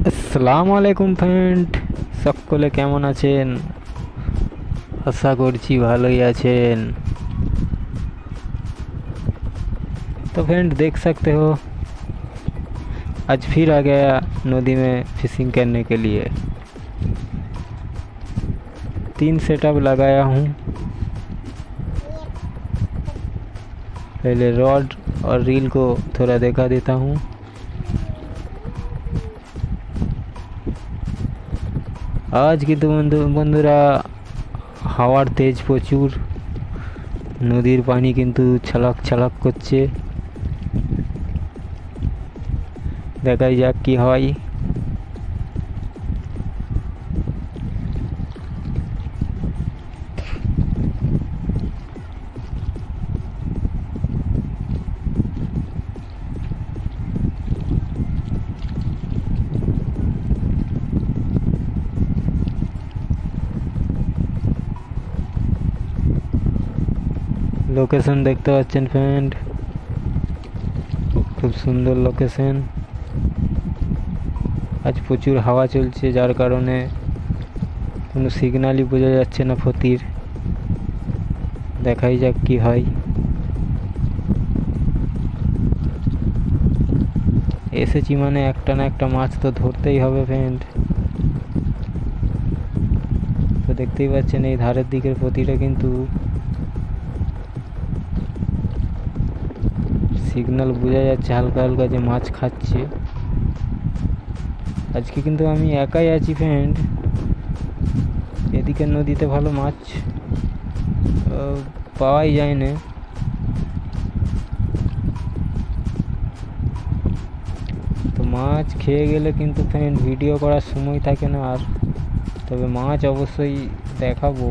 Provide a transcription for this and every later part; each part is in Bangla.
আসসালামু আলাইকুম ফ্রেন্ড সকলে কেমন আছেন আশা করছি ভালোই আছেন तो फ्रेंड देख सकते हो आज फिर आ गया नदी में फिशिंग करने के लिए तीन सेटअप लगाया हूँ पहले रॉड और रील को थोड़ा देखा देता हूँ আজ কিন্তু বন্ধু, বন্ধুরা, হাওয়ার তেজ প্রচুর। নদীর পানি কিন্তু ছালাক ছালাক করছে। দেখাই যাক কি হয়। লোকেশন দেখতে পাচ্ছেন ফ্রেন্ড খুব সুন্দর লোকেশন আজ প্রচুর হাওয়া চলছে, যার কারণে কোনো সিগন্যালই বোঝা যাচ্ছে না ফতির দেখাই যাক কি হয়। এসেছি মানে একটা না একটা মাছ তো ধরতেই হবে ফ্রেন্ড তো দেখতেই পাচ্ছেন, এই ধারের দিকের প্রতিটা কিন্তু সিগন্যাল বোঝা যাচ্ছে, হালকা হালকা যে মাছ খাচ্ছে। আজকে কিন্তু আমি একাই আছি ফ্রেন্ড এদিকে নদীতে ভালো মাছ পাওয়াই যায় না। তো মাছ খেয়ে গেলে কিন্তু ফ্রেন্ড ভিডিও করার সময় থাকে না আর। তবে মাছ অবশ্যই দেখাবো।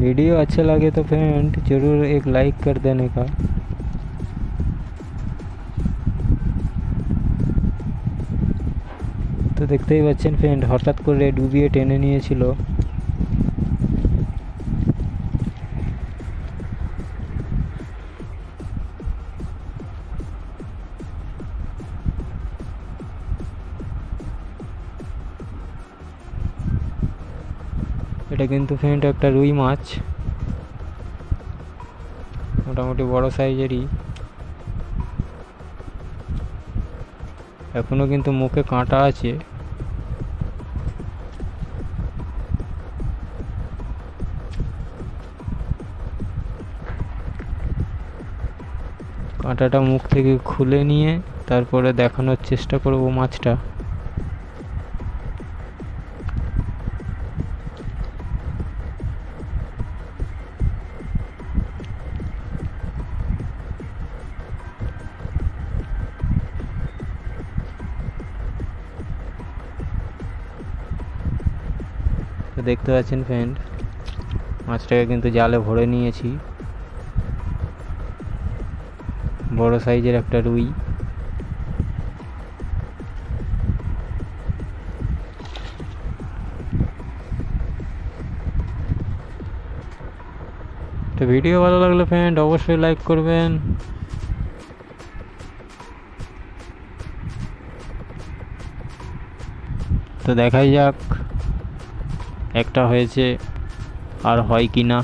वीडियो अच्छा लगे तो फ्रेंड ज़रूर एक लाइक कर देने का তো দেখতেই পাচ্ছেন ফ্রেন্ড হঠাৎ করে ডুবিয়ে টেনে নিয়েছিল এটা কিন্তু ফ্রেন্ড একটা রুই মাছ। মোটামুটি বড় সাইজেরই। এখনও কিন্তু মুখে কাঁটা আছে। কাঁটাটা মুখ থেকে খুলে নিয়ে তারপরে দেখানোর চেষ্টা করব মাছটা। দেখতে পাচ্ছেন ফ্রেন্ড মাছটাকে কিন্তু জালে ভরে নিয়েছি। বড় সাইজের একটা রুই। তো ভিডিও ভালো লাগলে ফ্রেন্ড অবশ্যই লাইক করবেন। তো দেখাই যাক। একটা হয়েছে আর হয় কি না?